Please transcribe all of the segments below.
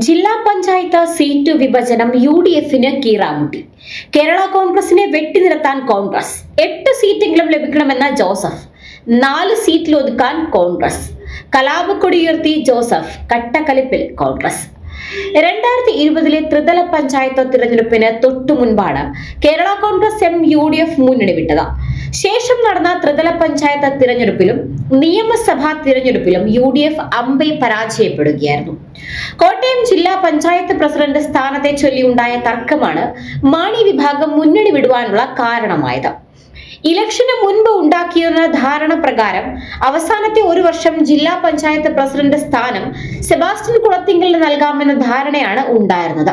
ജില്ലാ പഞ്ചായത്ത് സീറ്റ് വിഭജനം U D എഫിന് കീറാമുട്ടി. കേരള കോൺഗ്രസിനെ വെട്ടിനിരത്താൻ കോൺഗ്രസ്. എട്ട് സീറ്റെങ്കിലും ലഭിക്കണമെന്ന ജോസഫ്. നാല് സീറ്റിൽ ഒതുക്കാൻ കോൺഗ്രസ്. കലാപക്കൊടിയുയർത്തി ജോസഫ്. കട്ടക്കലിപ്പിൽ കോൺഗ്രസ്. രണ്ടായിരത്തി ഇരുപതിലെ ത്രിതല പഞ്ചായത്ത് തിരഞ്ഞെടുപ്പിന് തൊട്ടു മുൻപാണ് Kerala Congress M U D F മുന്നണി വിട്ടത്. ശേഷം നടന്ന ത്രിതല പഞ്ചായത്ത് തിരഞ്ഞെടുപ്പിലും നിയമസഭാ തിരഞ്ഞെടുപ്പിലും യു ഡി എഫ് അമ്പെ പരാജയപ്പെടുകയായിരുന്നു. കോട്ടയം ജില്ലാ പഞ്ചായത്ത് പ്രസിഡന്റ് സ്ഥാനത്തെ ചൊല്ലിയുണ്ടായ തർക്കമാണ് മാണി വിഭാഗം മുന്നണി വിടുവാനുള്ള കാരണമായത്. ഇലക്ഷന് മുൻപ് ഉണ്ടാക്കിയിരുന്ന ധാരണ പ്രകാരം അവസാനത്തെ ഒരു വർഷം ജില്ലാ പഞ്ചായത്ത് പ്രസിഡന്റ് സ്ഥാനം സെബാസ്റ്റ്യൻ കുളത്തിങ്കലിന് നൽകാമെന്ന ധാരണയാണ് ഉണ്ടായിരുന്നത്.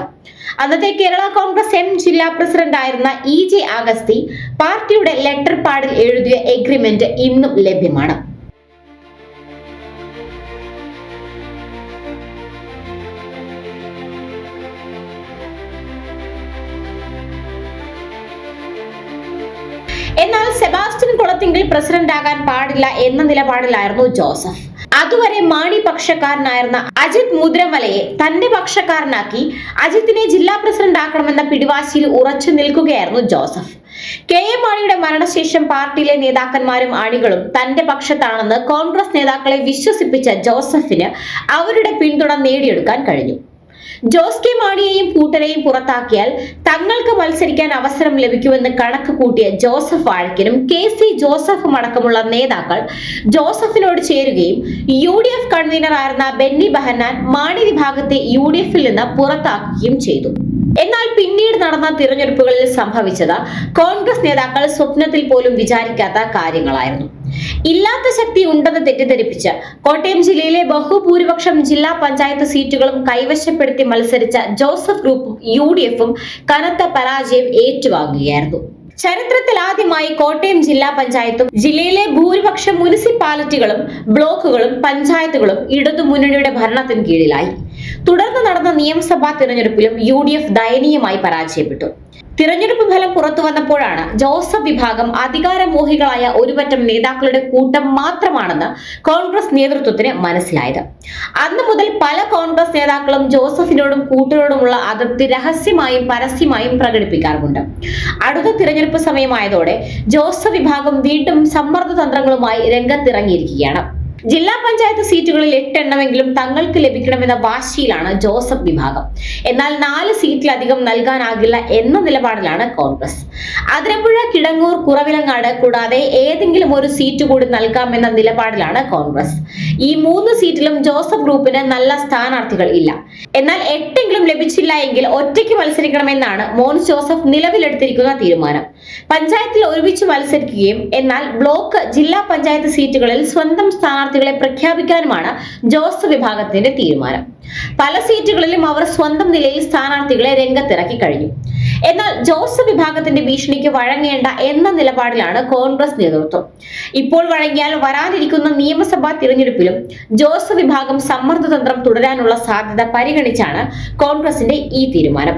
അന്നത്തെ കേരള കോൺഗ്രസ് എം ജില്ലാ പ്രസിഡന്റ് ആയിരുന്ന ഇ ജെ അഗസ്തി പാർട്ടിയുടെ ലെറ്റർ പാഡിൽ എഴുതിയ എഗ്രിമെന്റ് ഇന്നും ലഭ്യമാണ്. എന്നാൽ സെബാസ്റ്റ്യൻ കുളത്തിങ്കിൽ പ്രസിഡന്റ് ആകാൻ പാടില്ല എന്ന നിലപാടിലായിരുന്നു ജോസഫ്. അതുവരെ മാണി പക്ഷക്കാരനായിരുന്ന അജിത് മുദ്രമലയെ തന്റെ പക്ഷക്കാരനാക്കി അജിത്തിനെ ജില്ലാ പ്രസിഡന്റ് ആക്കണമെന്ന പിടിവാശിയിൽ ഉറച്ചു നിൽക്കുകയായിരുന്നു ജോസഫ്. കെ എം മാണിയുടെ മരണശേഷം പാർട്ടിയിലെ നേതാക്കന്മാരും അണികളും തന്റെ പക്ഷത്താണെന്ന് കോൺഗ്രസ് നേതാക്കളെ വിശ്വസിപ്പിച്ച ജോസഫിന് അവരുടെ പിന്തുണ നേടിയെടുക്കാൻ കഴിഞ്ഞു. ജോസ് കെ മാണിയെയും കൂട്ടരെയും പുറത്താക്കിയാൽ തങ്ങൾക്ക് മത്സരിക്കാൻ അവസരം ലഭിക്കുമെന്ന് കണക്ക് കൂട്ടിയ ജോസഫ് വാഴക്കിനും കെ സി ജോസഫും അടക്കമുള്ള നേതാക്കൾ ജോസഫിനോട് ചേരുകയും യു ഡി എഫ് കൺവീനറായിരുന്ന ബെന്നി ബഹന്നാൻ മാണി വിഭാഗത്തെ യു ഡി എഫിൽ നിന്ന് പുറത്താക്കുകയും ചെയ്തു. എന്നാൽ പിന്നീട് നടന്ന തിരഞ്ഞെടുപ്പുകളിൽ സംഭവിച്ചത് കോൺഗ്രസ് നേതാക്കൾ സ്വപ്നത്തിൽ പോലും വിചാരിക്കാത്ത കാര്യങ്ങളായിരുന്നു. ഇല്ലാത്ത ശക്തി ഉണ്ടെന്ന് തെറ്റിദ്ധരിപ്പിച്ച് കോട്ടയം ജില്ലയിലെ ബഹുഭൂരിപക്ഷം ജില്ലാ പഞ്ചായത്ത് സീറ്റുകളും കൈവശപ്പെടുത്തി മത്സരിച്ച ജോസഫ് ഗ്രൂപ്പും യു ഡി എഫും കനത്ത പരാജയം ഏറ്റുവാങ്ങുകയായിരുന്നു. ചരിത്രത്തിൽ ആദ്യമായി കോട്ടയം ജില്ലാ പഞ്ചായത്തും ജില്ലയിലെ ഭൂരിപക്ഷം മുനിസിപ്പാലിറ്റികളും ബ്ലോക്കുകളും പഞ്ചായത്തുകളും ഇടതുമുന്നണിയുടെ ഭരണത്തിന് കീഴിലായി. തുടർന്ന് നടന്ന നിയമസഭാ തിരഞ്ഞെടുപ്പിലും യു ഡി എഫ് ദയനീയമായി പരാജയപ്പെട്ടു. തിരഞ്ഞെടുപ്പ് ഫലം പുറത്തു വന്നപ്പോഴാണ് ജോസഫ് വിഭാഗം അധികാരമോഹികളായ ഒരുപറ്റം നേതാക്കളുടെ കൂട്ടം മാത്രമാണെന്ന് കോൺഗ്രസ് നേതൃത്വത്തിന് മനസ്സിലായത്. അന്ന് മുതൽ പല കോൺഗ്രസ് നേതാക്കളും ജോസഫിനോടും കൂട്ടരോടുമുള്ള അതൃപ്തി രഹസ്യമായും പരസ്യമായും പ്രകടിപ്പിക്കാറുമുണ്ട്. അടുത്ത തിരഞ്ഞെടുപ്പ് സമയമായതോടെ ജോസഫ് വിഭാഗം വീണ്ടും സമ്മർദ്ദ തന്ത്രങ്ങളുമായി രംഗത്തിറങ്ങിയിരിക്കുകയാണ്. ജില്ലാ പഞ്ചായത്ത് സീറ്റുകളിൽ എട്ടെണ്ണമെങ്കിലും തങ്ങൾക്ക് ലഭിക്കണമെന്ന വാശിയിലാണ് ജോസഫ് വിഭാഗം. എന്നാൽ നാല് സീറ്റിലധികം നൽകാനാകില്ല എന്ന നിലപാടിലാണ് കോൺഗ്രസ്. അതിരമ്പുഴ കിടങ്ങൂർ കുറവിലങ്ങാട് കൂടാതെ ഏതെങ്കിലും ഒരു സീറ്റ് കൂടി നൽകാമെന്ന നിലപാടിലാണ് കോൺഗ്രസ്. ഈ മൂന്ന് സീറ്റിലും ജോസഫ് ഗ്രൂപ്പിന് നല്ല സ്ഥാനാർത്ഥികൾ ഇല്ല. എന്നാൽ എട്ടെങ്കിലും ലഭിച്ചില്ല എങ്കിൽ ഒറ്റയ്ക്ക് മത്സരിക്കണമെന്നാണ് മോൻസ് ജോസഫ് നിലവിലെടുത്തിരിക്കുന്ന തീരുമാനം. പഞ്ചായത്തിൽ ഒരുമിച്ച് മത്സരിക്കുകയും എന്നാൽ ബ്ലോക്ക് ജില്ലാ പഞ്ചായത്ത് സീറ്റുകളിൽ സ്വന്തം സ്ഥാനാർത്ഥികളെ പ്രഖ്യാപിക്കാനുമാണ് ജോസഫ് വിഭാഗത്തിന്റെ തീരുമാനം. പല സീറ്റുകളിലും അവർ സ്വന്തം നിലയിൽ സ്ഥാനാർത്ഥികളെ രംഗത്തിറക്കി കഴിഞ്ഞു. എന്നാൽ ജോസഫ് വിഭാഗത്തിന്റെ ഭീഷണിക്ക് വഴങ്ങേണ്ട എന്ന നിലപാടിലാണ് കോൺഗ്രസ് നേതൃത്വം. ഇപ്പോൾ വഴങ്ങിയാൽ വരാനിരിക്കുന്ന നിയമസഭാ തിരഞ്ഞെടുപ്പിലും ജോസഫ് വിഭാഗം സമ്മർദ്ദതന്ത്രം തുടരാനുള്ള സാധ്യത പരിഗണിച്ചാണ് കോൺഗ്രസിന്റെ ഈ തീരുമാനം.